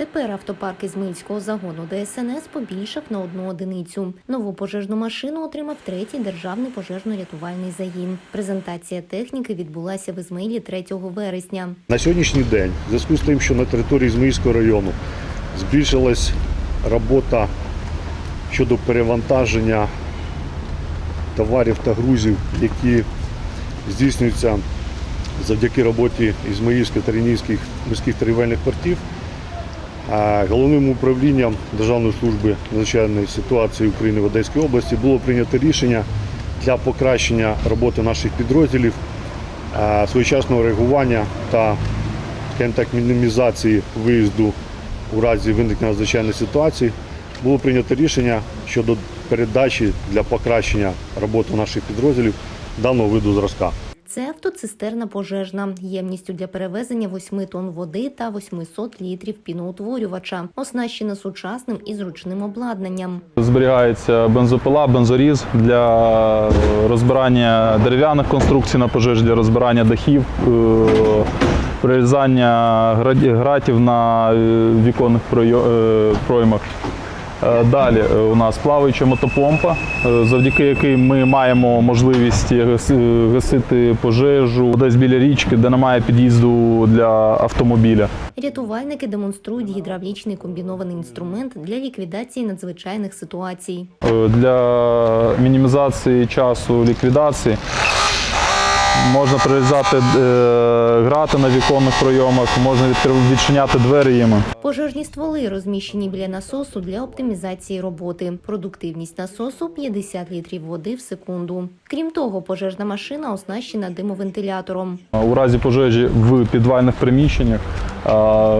Тепер автопарк Ізмаїльського загону ДСНС побільшав на одну одиницю. Нову пожежну машину отримав третій державний пожежно-рятувальний загін. Презентація техніки відбулася в Ізмаїлі 3 вересня. На сьогоднішній день, в зв'язку з тим, що на території Зміївського району збільшилась робота щодо перевантаження товарів та грузів, які здійснюються завдяки роботі Ізмаїльських та Рівнівських морських торгівельних портів, Головним управлінням Державної служби надзвичайної ситуації України в Одеській області було прийнято рішення для покращення роботи наших підрозділів своєчасного реагування та так, мінімізації виїзду у разі виникнення надзвичайної ситуації було прийнято рішення щодо передачі для покращення роботи наших підрозділів даного виду зразка. Це автоцистерна пожежна ємністю для перевезення 8 тонн води та 800 літрів піноутворювача, оснащена сучасним і зручним обладнанням. Зберігається бензопила, бензоріз для розбирання дерев'яних конструкцій на пожежі, для розбирання дахів, е, прирізання гра- гратів на е, віконних е, проймах. Е, Далі е, у нас плаваюча мотопомпа, е, завдяки якій ми маємо можливість гаси- гасити пожежу десь біля річки, де немає під'їзду для автомобіля. Рятувальники демонструють гідравлічний комбінований інструмент для ліквідації надзвичайних ситуацій. Для мінімізації часу ліквідації можна прирізати е, грати на віконних пройомах, можна відчиняти двері їм. Пожежні стволи розміщені біля насосу для оптимізації роботи. Продуктивність насосу 50 літрів води в секунду. Крім того, пожежна машина оснащена димовентилятором. У разі пожежі в підвальних приміщеннях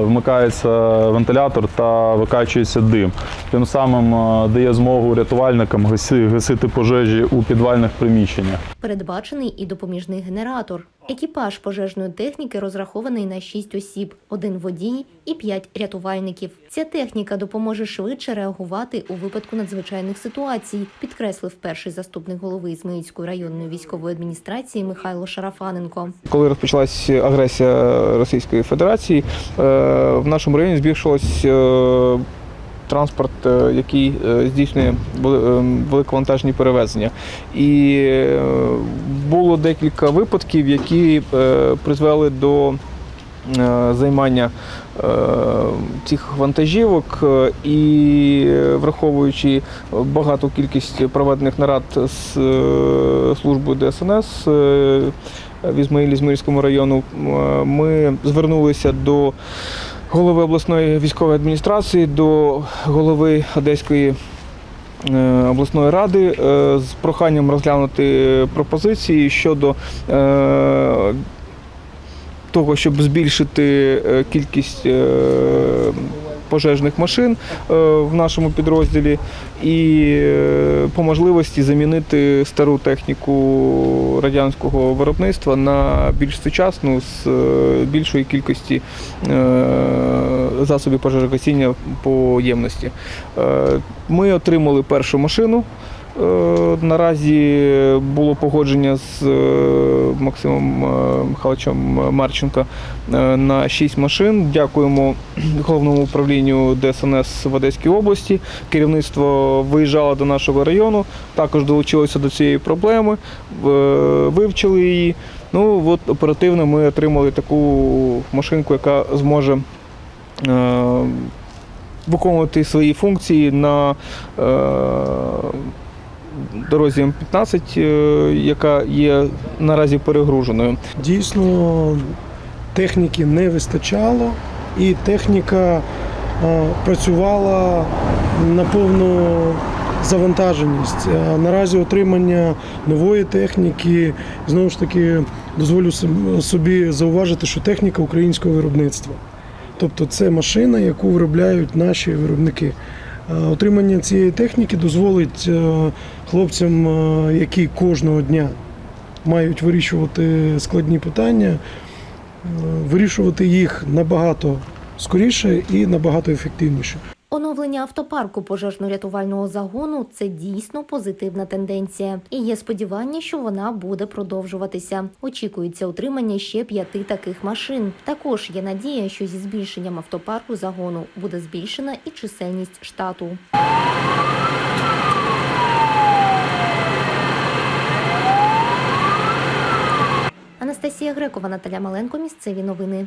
вмикається вентилятор та викачується дим. Тим самим е, дає змогу рятувальникам гаси- гасити пожежі у підвальних приміщеннях. Передбачений і допоміжний генератор. Екіпаж пожежної техніки розрахований на 6 осіб, один водій і 5 рятувальників. Ця техніка допоможе швидше реагувати у випадку надзвичайних ситуацій, підкреслив перший заступник голови Ізмаїльської районної військової адміністрації Михайло Шарафаненко. Коли розпочалась агресія Російської Федерації, е, в нашому районі збільшилось е, транспорт, е, який е, здійснює е, великовантажні перевезення. І було декілька випадків, які призвели до займання цих вантажівок і враховуючи багату кількість проведених нарад з службою ДСНС в Ізмаїлі Ізмаїльському району, ми звернулися до голови обласної військової адміністрації, до голови Одеської е, обласної ради е, з проханням розглянути пропозиції щодо е, того, щоб збільшити кількість пожежних машин е, в нашому підрозділі і е, по можливості замінити стару техніку радянського виробництва на більш сучасну з е, більшої кількості засобів пожежогасіння по ємності. Ми отримали першу машину. Е, Наразі було погодження з е, Максимом е, Михайловичем Марченко на 6 машин. Дякуємо головному управлінню ДСНС в Одеській області. Керівництво виїжджало до нашого району, також долучилося до цієї проблеми, вивчили її. Ну от оперативно ми отримали таку машинку, яка зможе. Виконувати свої функції на е, дорозі М15, е, яка є наразі перегруженою. Дійсно, техніки не вистачало, і техніка е, працювала на повну завантаженість. А наразі отримання нової техніки, знову ж таки, дозволю собі зауважити, що техніка українського виробництва. Тобто це машина, яку виробляють наші виробники. Е, Отримання цієї техніки дозволить е, хлопцям, е, які кожного дня мають вирішувати складні питання, вирішувати їх набагато скоріше і набагато ефективніше. Оновлення автопарку пожежно-рятувального загону це дійсно позитивна тенденція, і є сподівання, що вона буде продовжуватися. Очікується утримання ще п'яти таких машин. Також є надія, що зі збільшенням автопарку загону буде збільшена і чисельність штату. Анастасія Грекова, Наталя Маленко. Місцеві новини.